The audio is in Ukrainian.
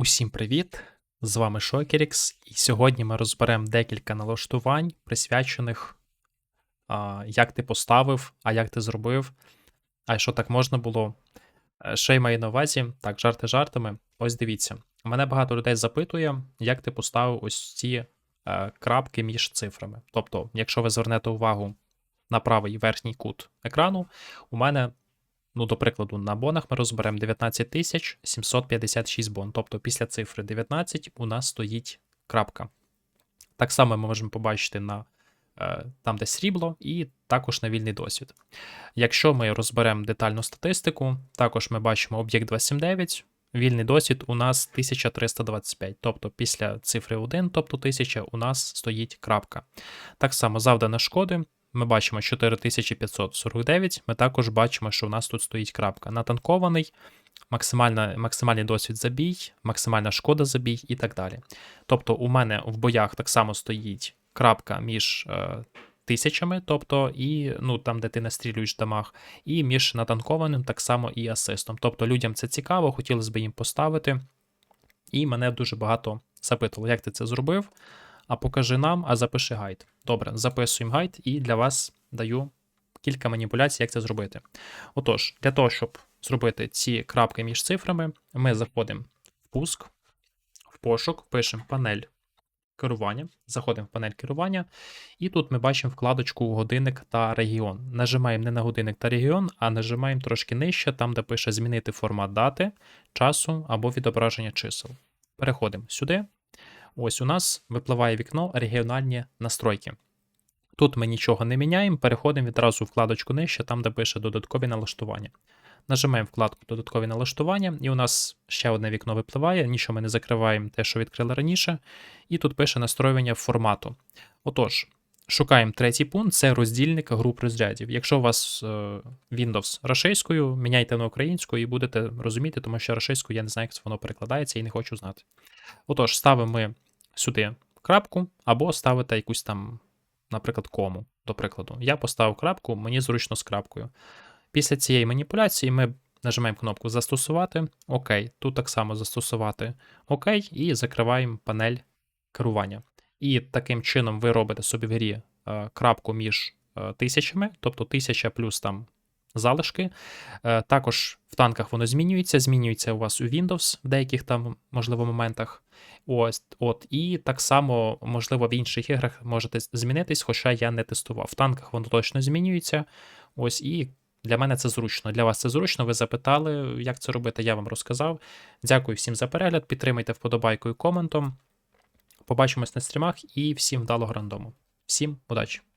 Усім привіт! З вами Шокерікс, і сьогодні ми розберемо декілька налаштувань, присвячених а, як ти поставив, а як ти зробив, а що так можна було. Е, Що я маю на увазі, так, жарти жартами. Ось дивіться. Мене багато людей запитує, як ти поставив ось ці е, крапки між цифрами. Тобто, якщо ви звернете увагу на правий верхній кут екрану, у мене Ну, до прикладу, на бонах ми розберемо 19 756 бон. Тобто після цифри 19 у нас стоїть крапка. Так само ми можемо побачити на е, там, де срібло, і також на вільний досвід. Якщо ми розберемо детальну статистику, також ми бачимо об'єкт 279, вільний досвід у нас 1325. Тобто після цифри 1, тобто 1000, у нас стоїть крапка. Так само завдана шкоди ми бачимо 4549, ми також бачимо, що у нас тут стоїть крапка. Натанкований, максимальна, максимальний досвід забій, максимальна шкода забій і так далі. Тобто, у мене в боях так само стоїть крапка між е, тисячами, тобто і ну, там, де ти настрілюєш в дамаг, і між натанкованим так само і асистом. Тобто людям це цікаво, хотілося б їм поставити. І мене дуже багато запитувало, як ти це зробив. А покажи нам, а запиши гайд. Добре, записуємо гайд і для вас даю кілька маніпуляцій, як це зробити. Отож, для того, щоб зробити ці крапки між цифрами, ми заходимо в пуск, в пошук, пишемо панель керування, заходимо в панель керування, і тут ми бачимо вкладочку годинник та регіон. Нажимаємо не на годинник та регіон, а нажимаємо трошки нижче, там, де пише змінити формат дати, часу або відображення чисел. Переходимо сюди. Ось у нас випливає вікно регіональні настройки. Тут ми нічого не міняємо, переходимо відразу в вкладочку нижче, там де пише додаткові налаштування. Нажимаємо вкладку Додаткові налаштування, і у нас ще одне вікно випливає, нічого ми не закриваємо те, що відкрили раніше. І тут пише настроювання формату. Отож, шукаємо третій пункт це роздільник груп розрядів. Якщо у вас е, Windows рашейською, міняйте на українську і будете розуміти, тому що рашейською я не знаю, як воно перекладається і не хочу знати. Отож, ставимо ми сюди крапку, або ставите якусь там, наприклад, кому, до прикладу. Я поставив крапку, мені зручно з крапкою. Після цієї маніпуляції ми нажимаємо кнопку Застосувати. ОК. Тут так само застосувати ОК, і закриваємо панель керування. І таким чином ви робите собі в грі е, крапку між е, тисячами, тобто тисяча плюс там залишки. Е, Також в танках воно змінюється, змінюється у вас у Windows в деяких там, можливо, моментах. Ось, от, І так само, можливо, в інших іграх можете змінитись, хоча я не тестував. В танках воно точно змінюється. Ось і для мене це зручно. Для вас це зручно. Ви запитали, як це робити, я вам розказав. Дякую всім за перегляд. Підтримайте вподобайкою коментом. Побачимось на стрімах і всім вдалого рандому. Всім удачі!